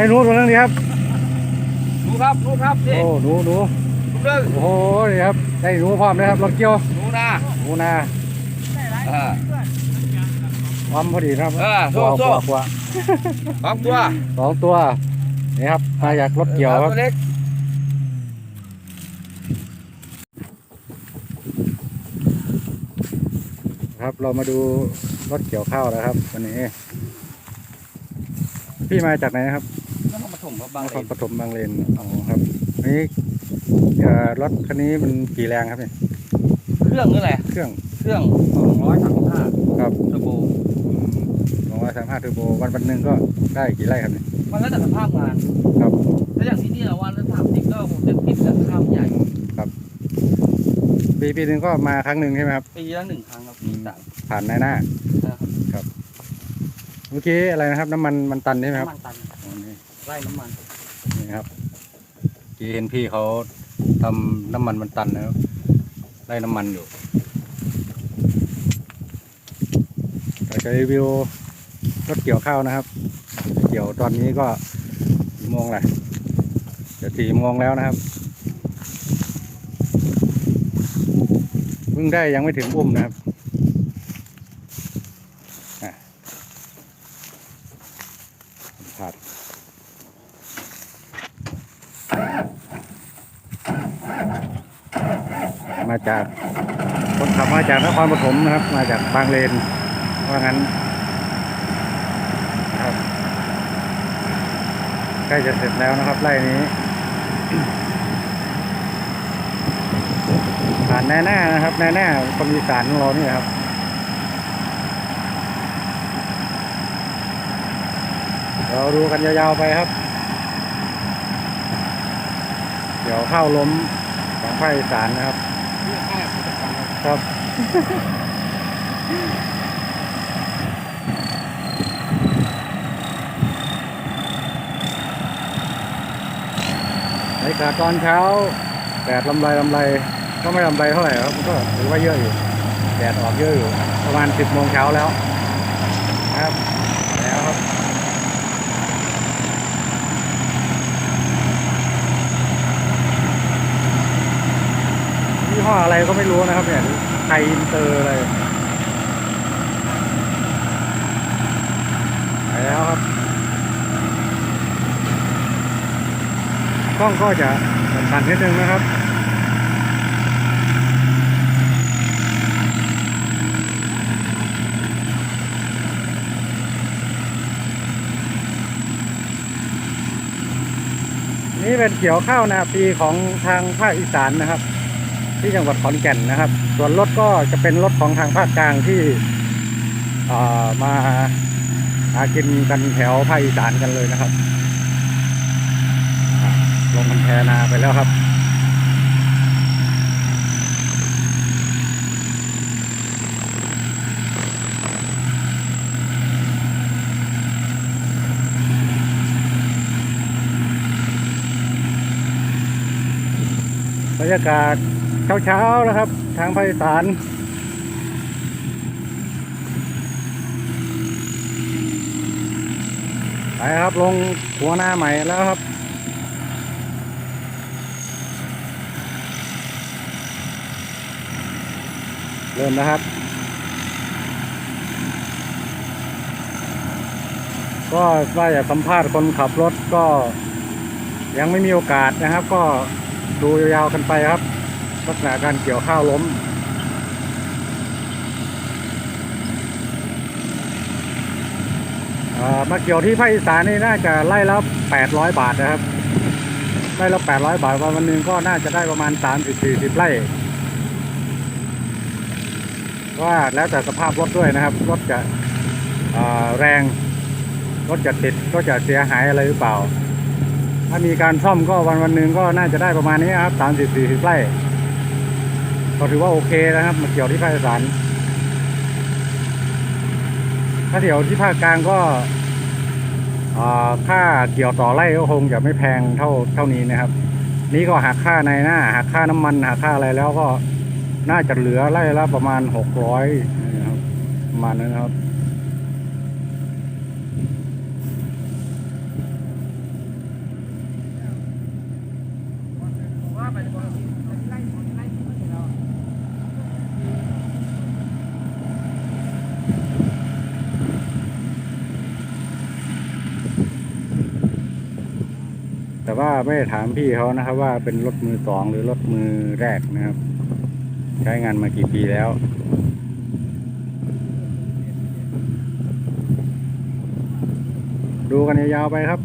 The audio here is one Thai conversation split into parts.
ให้หนูตัวนึงดีครับดูครับดูครับนี่โอ้หนูหนูดูเรื่องโอ้โหนี่ครับได้หนูพร้อมเลยครับรถเกี่ยวดูนะหนูนาเออพร้อมพอดีครับเออโซ่กว่าโซ่กว่ากว่าสองตัวสองตัวนี่ครับมาจากรถเกี่ยวครับตัวเล็กครับเรามาดูรถเกี่ยวข้าวนะครับวันนี้ พี่มาจากไหนนะครับ นครปฐมครับบางนเลครนปฐมบางเลนอ๋อครับนี่เอ่อรถคันนี้มันกี่แรงครับเนี่ยเครื่องนี่แหละเครื่องเครื่องสองร้อยสามสิบห้าครับเทอร์โบสองร้อยสามห้าเทอร์โบวันวันหนึ่งก็ได้กี่ไร่ครับเนี่ยมันแล้วแต่สภาพงานครับถ้าอย่างที่นี่เราวันละสามสิบก็หกเจ็ดสิบแล้วข้าวใหญ่ปีปีหนึ่งก็มาครั้งหนึ่งใช่ไหมครับ ปีละหนึ่งครั้งครับปีสามผ่านนายหน้านะครับเมื่อกี้อะไรนะครับ น้ำมันมันตันใช่ไหมครับน้ำมันตันอ๋อนี่ ไล่น้ำมันนี่ครับเมื่อกี้เห็นพี่เขาทำน้ำมันมันตันนะครับไล่น้ำมันอยู่จะรีวิวรถเกี่ยวข้าวนะครับ เกี่ยวตอนนี้ก็กี่โมงแหละจะสี่โมงแล้วนะครับเพิ่งได้ยังไม่ถึงอุ้มนะครับอะขาด มาจากคนขับมาจากนครปฐมนะครับ มาจากบางเลนว่างั้นนะครับใกล้จะเสร็จแล้วนะครับไร่นี้ผ่านแน่หน้านะครับแน่หน้าคนอีสานของเรานี่ครับเราดูกันยาวๆไปครับ เดี๋ยวเข้าล้มของภาคอีสานนะครับครับ ในกาตอนเช้าแดดลำไรลำไรก็ไม่ลำไรเท่าไหร่ครับก็ถือว่าเยอะอยู่แดดออกเยอะอยู่ประมาณสิบโมงเช้าแล้วนะครับแล้วครับยี่ห้ออะไรก็ไม่รู้นะครับเนี่ย ทยอินเตอร์อะไรไปแล้วครับกล้องก็จะสั่นๆนิดนึงนะครับนี่เป็นเกี่ยวข้าวนาปีของทางภาคอีสานนะครับ ที่จังหวัดขอนแก่นนะครับ ส่วนรถก็จะเป็นรถของทางภาคกลางที่เอ่อมาหากินกันแถวภาคอีสานกันเลยนะครับลงมันแพนาไปแล้วครับบรรยากาศ เช้าๆนะครับ ทางภาคอีสานไปครับลงหัวหน้าใหม่แล้วครับเริ่มแล้วครับ ก็ว่าจะสัมภาษณ์คนขับรถก็ยังไม่มีโอกาสนะครับ ก็ดูยาวๆกันไปครับ ลักษณะการเกี่ยวข้าวล้มอ่อมาเกี่ยวที่ภาคอีสานนี่น่าจะไล่ละ800บาทนะครับไล่ละ800บาทวันวันหนึ่งก็น่าจะได้ประมาณ30-40ไร่ว่าแล้วแต่สภาพรถด้วยนะครับ รถจะอ่อแรง รถจะติดก็จะเสียหายอะไรหรือเปล่า ถ้ามีการซ่อมก็วันวันหนึ่งก็น่าจะได้ประมาณนี้ครับสามสิบสี่สิบไร่ ก็ถือว่าโอเคนะครับมาเกี่ยวที่ภาคสานถ้าเกี่ยวที่ภาคกลางก็ค่าเกี่ยวต่อไร่ก็คงจะไม่แพงเท่าเท่านี้นะครับ นี่ก็หักค่าในหน้าหักค่าน้ำมันหักค่าอะไรแล้วก็น่าจะเหลือไร่ละประมาณหกร้อยประมาณนั้นครับว่าไป แต่ว่าไม่ได้ถามพี่เขานะครับ ว่าเป็นรถมือสองหรือรถมือแรกนะครับ ใช้งานมากี่ปีแล้วดูกันยาวๆไปครับ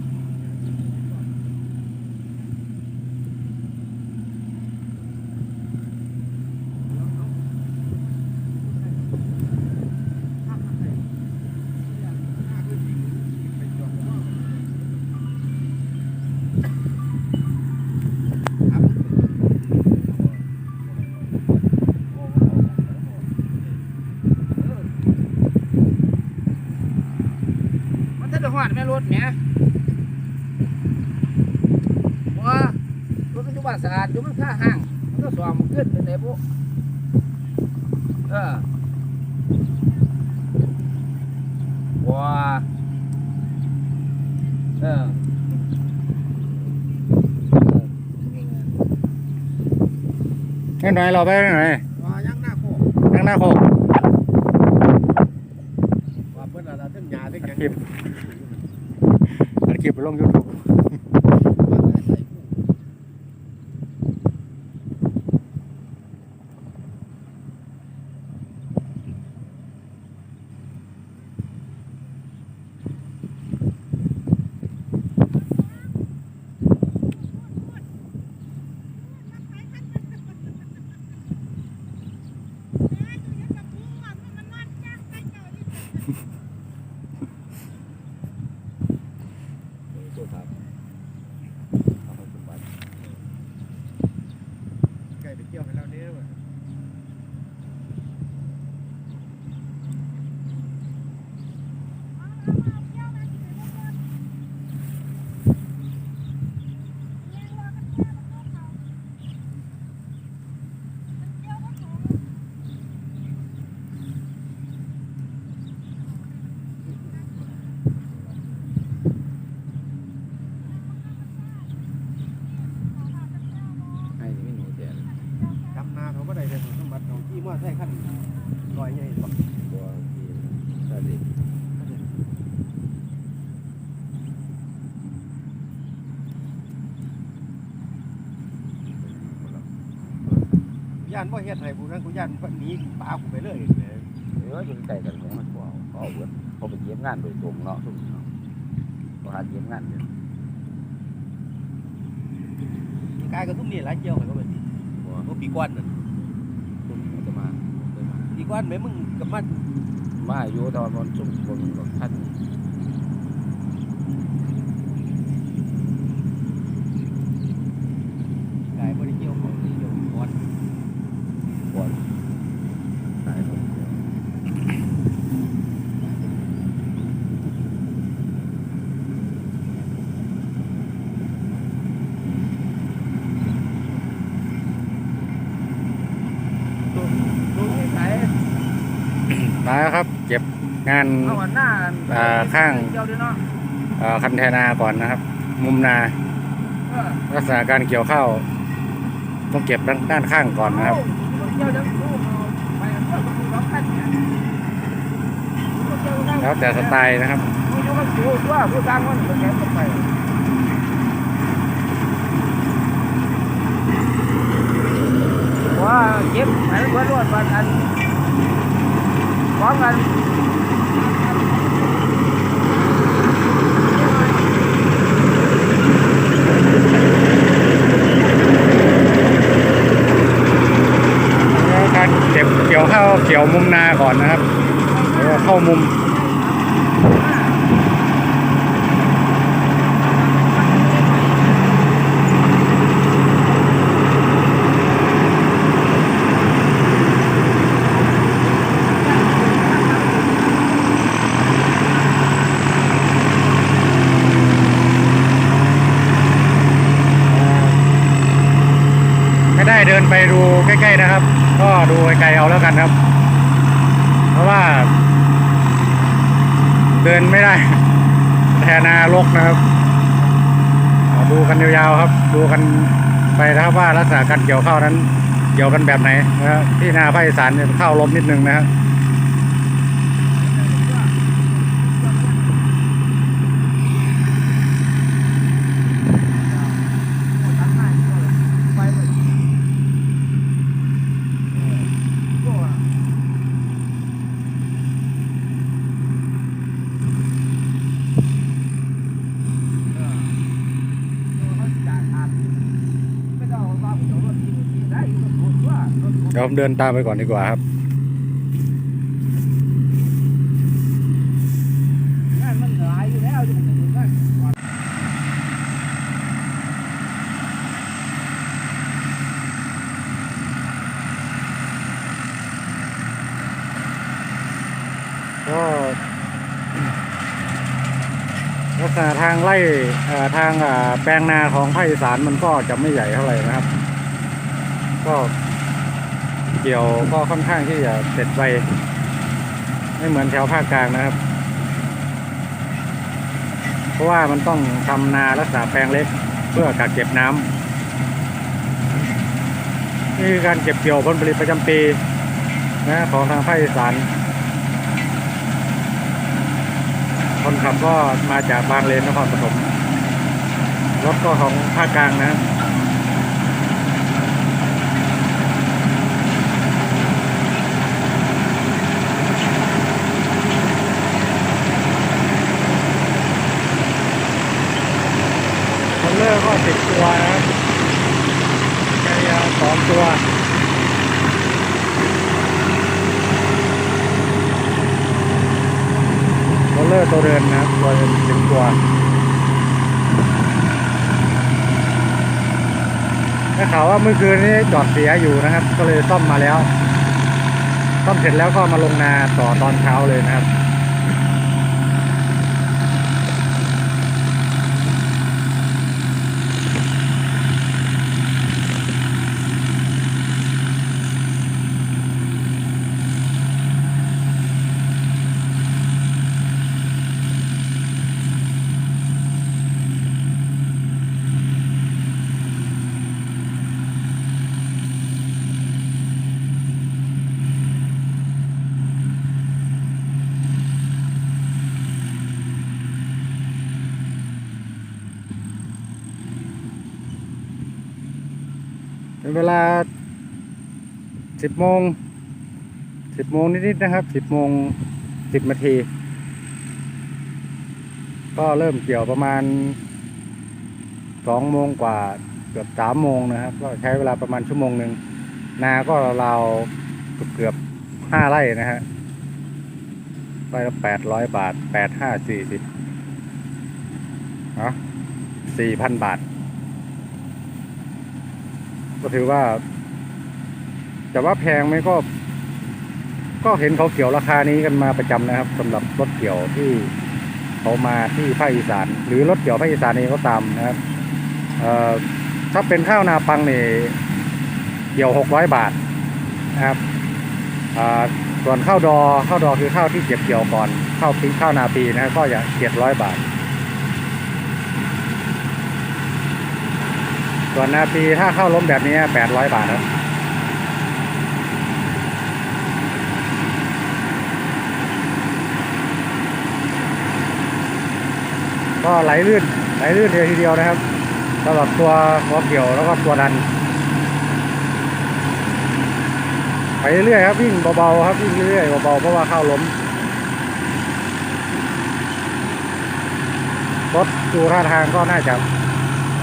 บ้านสะอมันค่าห้าง มันก็สวมขึ้นเป็นไหนพวกเออว้าเออให้หนเราไปให้หนยว่ายังหน้าโคกข้างหน้าโคกว่าเพิ่นอะไรทั้งยาทั้งยังคลิปอัดคลิปไปลงยูทูบ ไก่ไปเกี่ยวให้เราเนี่ยว่ะทำนาเขาก็ได้แต่สมบัติเขาที่มั่วใส่ขั้นลอยใหญ่บักย่าน บ่เฮ็ดให้กูนั้นกูย่านหนีปลากูไปเลยเอออยู่ใกล้กันของมันก็เอาก็เอาเบิดเขาไปเก็บงานโดยตรงเนาะทุกเนาะเขาหาเก็บงานอยู่ยกายก็ทุ่มนี่หลายเกี่ยวให้เขาไปสิบ่ปีก้อนน่ะซุ่มเขาจะมาปีก้อนแม่มึงกับมันมาอยู่ตอนมันซุ่มบนรถท่าน กายบ่ได้เกี่ยวของนี่เกี่ยวก้อน ก่อนตายหมด ดูนี่ใส่ มาแล้วครับ เก็บงานเอาอันหน้าอันอ่าข้างเดียวเดียวเนาะเอ่อคันเทนาก่อนนะครับ มุมนาเออลักษณะการเกี่ยวข้าวต้องเก็บด้านด้านข้างก่อนนะครับเอาเดียวเดียวดูเอาไปอันเดียวก็คือสองคันเนี่ยแล้วแต่สไตล์นะครับผู้อยู่กับผู้ตัวผู้สร้างมันก็แข่งกันไปว่าเก็บให้เพื่อนรวดวันอันพร้อมกัน แล้วการเกี่ยวข้าเกี่ยวมุมนาก่อนนะครับแล้วก็เข้ามุมได้เดินไปดูใกล้ๆนะครับ ก็ดูไกลๆเอาแล้วกันครับ เพราะว่า เดิ นไม่ได้ แทนาลกนะครับ ดูกันยาวๆครับ ดูกันไปนะครับว่าลักษณะการเกี่ยวข้าวนั้น เกี่ยวกันแบบไหนนะครับที่นาภาคอีสานเนี่ยข้าวล้มนิดนึงนะครับ เดี๋ยว ผมเดินตามไปก่อนดีกว่าครับก็ลักษณะทางไล่ทางแปลงนาของภาคอีสานมันก็จะไม่ใหญ่เท่าไหร่นะครับ ก็ เกี่ยวก็ค่อนข้างที่จะเสร็จไวไม่เหมือนแถวภาคกลางนะครับ เพราะว่ามันต้องทำนารักษาแปลงเล็กเพื่อกักเก็บน้ำนี่คือการเก็บเกี่ยวผลผลิตประจำปีนะของทางภาคอีสานคนขับก็มาจากบางเลนนครปฐมรถก็ของภาคกลางนะครับคอนเลอร์ก็ติดตัวนะครับแคริยาสองตัว โรลเลอร์ตัวเดินนะครับตัวเดินหนึ่งตัว ได้ข่าวว่าเมื่อคืนนี้จอดเสียอยู่นะครับ ก็เลยซ่อมมาแล้ว ซ่อมเสร็จแล้วก็มาลงนาต่อตอนเช้าเลยนะครับ เวลาสิบโมงสิบโมงนิดๆนะครับสิบโมงสิบนาที ก็เริ่มเกี่ยวประมาณสองโมงกว่าเกือบสามโมงนะครับ ก็ใช้เวลาประมาณชั่วโมงหนึ่งนาก็ราวๆเกือบห้าไร่นะฮะไร่ละแปดร้อยบาทแปดห้าสี่สิบอะสี่พันบาท ก็ถือว่า แต่ว่าแพงไหมก็ ก็เห็นเขาเกี่ยวราคานี้กันมาประจำนะครับสำหรับรถเกี่ยวที่เขามาที่ภาคอีสาน หรือรถเกี่ยวภาคอีสานเองก็ตามนะครับเอ่อถ้าเป็นข้าวนาปังนี่เกี่ยวหกร้อยบาทนะครับอ่าส่วนข้าวดอข้าวดอคือข้าวที่เก็บเกี่ยวก่อนข้าวปีข้าวนาปีนะครับก็จะเจ็ดร้อยบาท ส่วนนาปีถ้าเข้าล้มแบบนี้แปดร้อยบาทครับก็ไหลลื่นไหลลื่นเลยทีเดียวนะครับสำหรับตัวหัวเกี่ยวแล้วก็ตัวดัน ไปเรื่อยครับวิ่งเบาๆครับวิ่งเรื่อยๆเบาๆเพราะว่าเข้าล้มรถดูท่าทางก็น่าจะ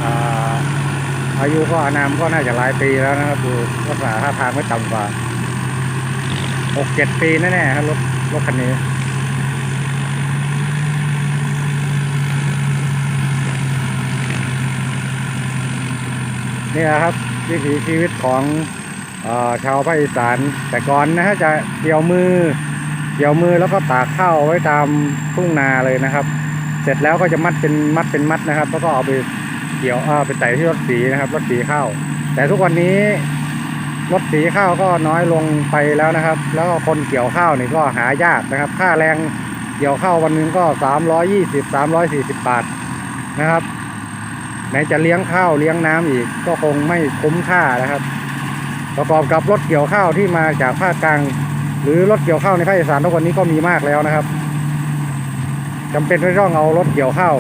อ่า อายุก็อานามก็น่าจะหลายปีแล้วนะครับดูลักษณะท่าทางไม่ต่ำกว่าหกเจ็ดปีแน่ๆครับรถรถคันนี้นี่แหละครับวิถีชีวิตของอชาวภาคอีสานแต่ก่อนนะฮะจะเกี่ยวมือเกี่ยวมือแล้วก็ตากข้าวไว้ตามทุ่งนาเลยนะครับ เสร็จแล้วก็จะมัดเป็นมัดเป็นมัดนะครับ แล้วก็เอาไป เกี่ยวเอาไปใส่ที่รถสีนะครับ รถสีข้าว แต่ทุกวันนี้รถสีข้าวก็น้อยลงไปแล้วนะครับ แล้วคนเกี่ยวข้าวนี่ก็หายากนะครับ ค่าแรงเกี่ยวข้าววันหนึงก็สามร้อยยี่สิบสามร้อยสี่สิบบาทนะครับไหนจะเลี้ยงข้าวเลี้ยงน้ำอีกก็คงไม่คุ้มค่านะครับ ประกอบกับรถเกี่ยวข้าวที่มาจากภาคกลาง หรือรถเกี่ยวข้าวในภาคอีสานทุกวันนี้ก็มีมากแล้วนะครับจำเป็นที่ต้องเอารถเกี่ยวข้าว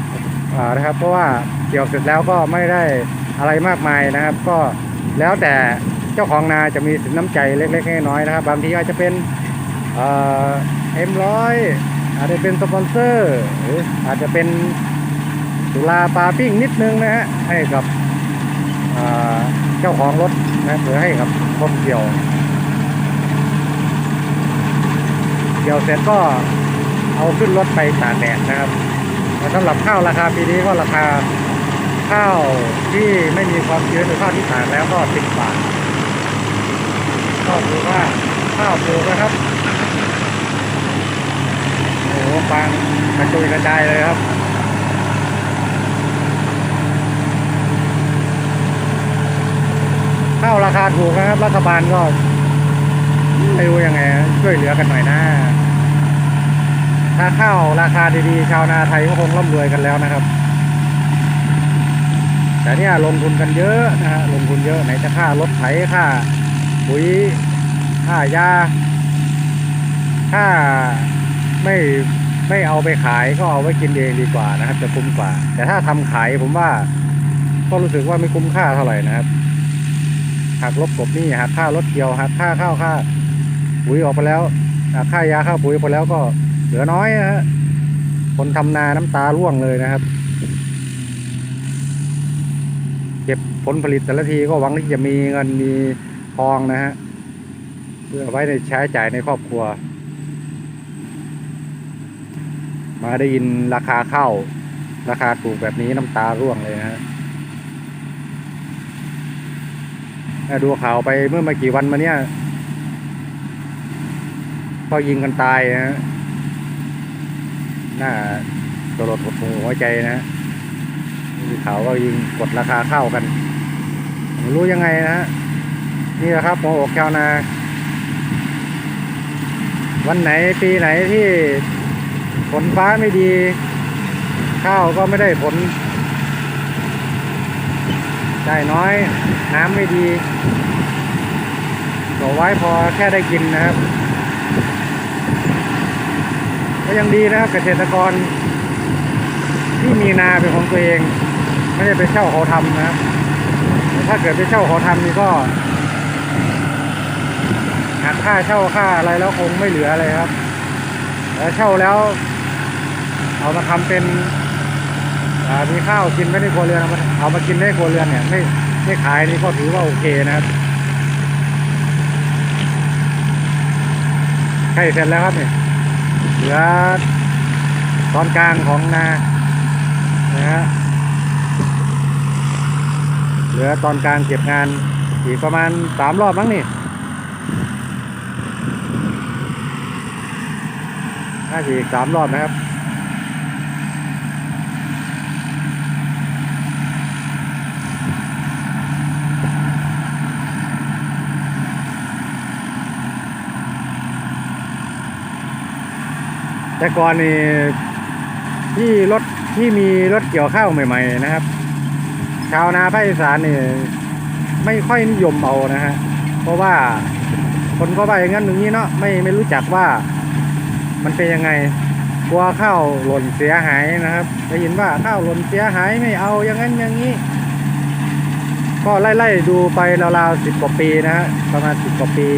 นะครับ เพราะว่า เกี่ยวเสร็จแล้วก็ไม่ได้อะไรมากมายนะครับ ก็แล้วแต่เจ้าของนาจะมีสินน้ำใจเล็กๆน้อยๆนะครับ บางทีอาจจะเป็นเอ็มร้อยอาจจะเป็นสปอนเซอร์หรืออาจจะเป็นสุราปลาปิ้งนิดนึงนะฮะให้กับเจ้าของรถนะหรือให้กับคนเกี่ยวเกี่ยวเสร็จก็เอาขึ้นรถไปตากแดดนะครับสำหรับข้าวราคาปีนี้ก็ราคา ข้าวที่ไม่มีความชื้นหรือข้าวที่ตากแล้วก็สิบบาทก็ถือว่าข้าวปลูกนะครับโอ้โหฟางกระจุยกระจายเลยครับข้าวราคาถูกนะครับ รัฐบาลก็ไม่รู้ยังไงช่วยเหลือกันหน่อยนะถ้าข้าวราคาดีๆชาวนาไทยก็คงร่ำรวยกันแล้วนะครับ แต่เนี่ยลงทุนกันเยอะนะฮะลงทุนเยอะไหนจะค่ารถไถค่าปุ๋ยค่ายาค่าไม่ไม่เอาไปขายก็เอาไว้กินเองดีกว่านะครับ จะคุ้มกว่า แต่ถ้าทำขายผมว่า ก็รู้สึกว่าไม่คุ้มค่าเท่าไหร่นะครับหักลบกบหนี่หักค่ารถเกี่ยวหักค่าข้าวค่าปุ๋ยออกไปแล้วหักค่ายาค่าปุ๋ยไปแล้วก็เหลือน้อยนะฮะคนทำนาน้ำตาร่วงเลยนะครับ เก็บผลผลิตแต่ละทีก็หวังที่จะมีเงินมีทองนะฮะเพื่อไว้ในใช้จ่ายในครอบครัว มาได้ยินราคาข้าวราคาถูกแบบนี้น้ำตาร่วงเลยนะฮะดูข่าวไปเมื่อไม่กี่วันมาเนี้ยก็ยิงกันตายนะฮะน่าสลดหดหูหัวใจนะ ฮะมีข่าวว่ายิงกดราคาเข้ากันไม่รู้ยังไงนะฮะนี่แหละครับหัวอกชาวนา วันไหนปีไหนที่ฝนฟ้าไม่ดี ข้าวก็ไม่ได้ผลได้น้อยน้ำไม่ดีก็ไว้พอแค่ได้กินนะครับ ก็ยังดีนะครับเกษตรกรที่มีนาเป็นของตัวเอง ไม่ได้ไปเช่าเขาทำนะครับ ถ้าเกิดไปเช่าเขาทำนี่ก็หักค่าเช่าค่าอะไรแล้วคงไม่เหลืออะไรครับแต่เช่าแล้วเอามาทำเป็นมีข้าวกินไม่ได้ครัวเรือนเอามาเอามากินได้ครัวเรือนเนี่ยไม่ไม่ขายนี่ก็ถือว่าโอเคนะครับใกล้เสร็จแล้วครับเนี่ยเหลือตอนกลางของนานะฮะ เหลือตอนกางเก็บงานอีกประมาณสามรอบมั้งนี่น่าจะอีกสามรอบนะครับแต่ก่อนนี่ที่รถที่มีรถเกี่ยวข้าวใหม่ ๆ นะครับ ชาวนาภาคอีสานนี่ไม่ค่อยนิยมเอานะฮะเพราะว่าคนก็ว่าอย่างนั้นอย่างนี้เนาะไม่ไม่รู้จักว่ามันเป็นยังไงกลัวข้าวหล่นเสียหายนะครับได้ยินว่าข้าวหล่นเสียหายไม่เอาอย่างนั้นอย่างนี้ ก็ไล่ๆดูไปราวๆสิบกว่าปีนะฮะประมาณสิบกว่าปี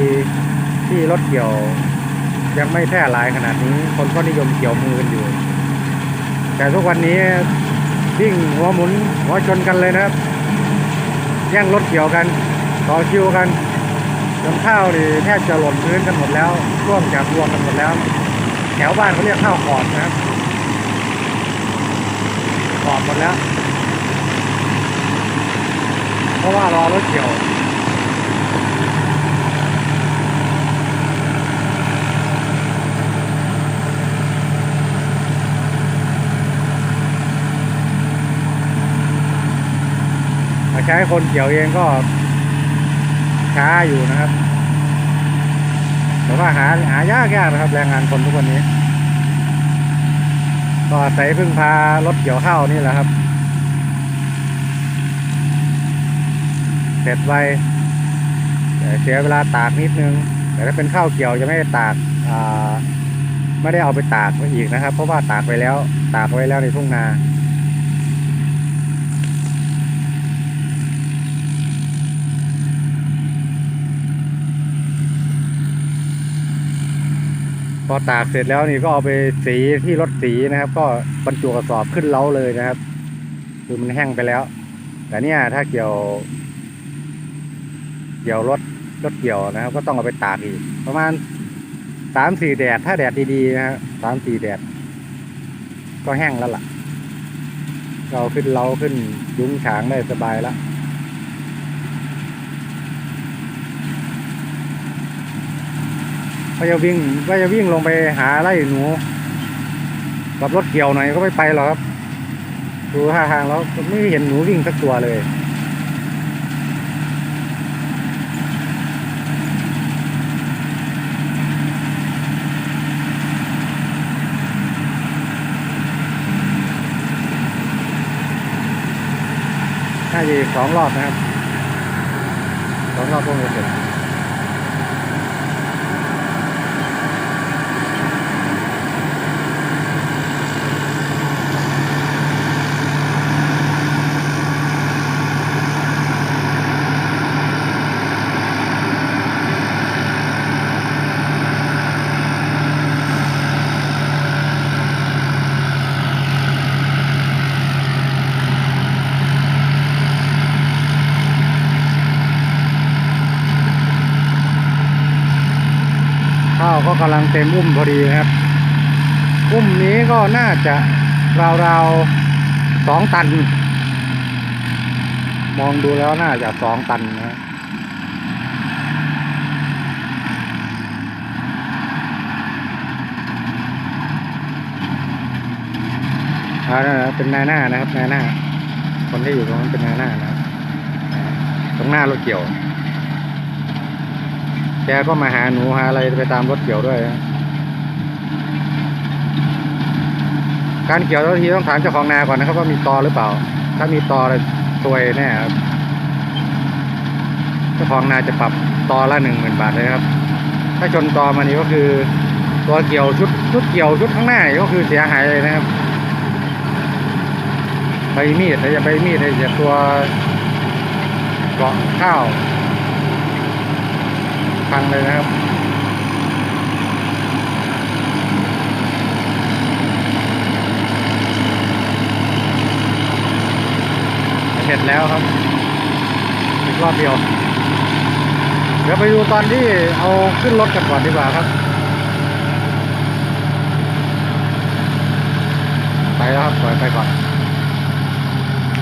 ที่รถเกี่ยว ยังไม่แพร่หลายขนาดนี้ คนก็นิยมเกี่ยวมือกันอยู่ แต่ทุกวันนี้ วิ่งหัวหมุนหัวชนกันเลยนะครับแย่งรถเกี่ยวกันต่อคิวกันจนข้าวนี่แทบจะหล่นพื้นกันหมดแล้วร่วงจากรวงกันหมดแล้ว แถวบ้านเขาเรียกข้าวขอดนะครับขอดหมดแล้ว เพราะว่ารอรถเกี่ยว ใช้คนเกี่ยวเองก็ช้าอยู่นะครับ แต่ว่าหาหายากยากนะครับ แรงงานคนทุกวันนี้ ก็อาศัยพึ่งพารถเกี่ยวข้าวนี่แหละครับ เสร็จไวเสียเวลาตากนิดนึง แต่ถ้าเป็นข้าวเกี่ยวจะไม่ได้ตากไม่ได้เอาไปตากไว้อีกนะครับ เพราะว่าตากไปแล้ว ตากไว้แล้วในทุ่งนา พอตากเสร็จแล้วนี่ก็เอาไปสีที่รถสีนะครับ ก็บรรจุกระสอบขึ้นเล้าเลยนะครับ คือมันแห้งไปแล้ว แต่เนี่ยถ้าเกี่ยว เกี่ยวรถรถเกี่ยวนะครับ ก็ต้องเอาไปตากอีก ประมาณสามสี่แดดถ้าแดดดีๆนะฮะสามสี่แดด ก็แห้งแล้วล่ะ เราขึ้นเราขึ้นยุ้งฉางได้สบายแล้ว ก็จะวิ่งก็จะวิ่งลงไปหาไล่หนูกับรถเกี่ยวหน่อยก็ไม่ไปหรอกครับ ดูท่าทางแล้วไม่เห็นหนูวิ่งสักตัวเลยน่าจะอีสองรอบนะครับสองรอบก็จะเสร็จ ก็กำลังเต็มอุ้มพอดีครับ อุ้มนี้ก็น่าจะราวๆสองตัน มองดูแล้วน่าจะสองตันนะอ่านั่นะเป็นนายหน้านะครับนายหน้า คนที่อยู่ตรงนั้นเป็นนายหน้านะตรงหน้ารถเกี่ยว แกก็มาหาหนูหาอะไรไปตามรถเกี่ยวด้วย การเกี่ยวเจ้าหน้าที่ต้องถามเจ้าของนาก่อนนะครับว่ามีตอหรือเปล่า ถ้ามีตอเลยซวยแน่ครับเจ้าของนาจะปรับตอละหนึ่งหมื่นบาทเลยครับ ถ้าชนตอมานี่ก็คือตัวเกี่ยวชุดชุดเกี่ยวชุดข้างหน้านี่ก็คือเสียหายเลยนะครับใบมีดแต่อย่าใบมีดเลยอย่าตัวเกาะข้าว พังเลยนะครับเสร็จแล้วครับอีกรอบเดียว เดี๋ยวไปดูตอนที่เอาขึ้นรถกันก่อนดีกว่าครับ ไปแล้วครับปล่อยไปก่อน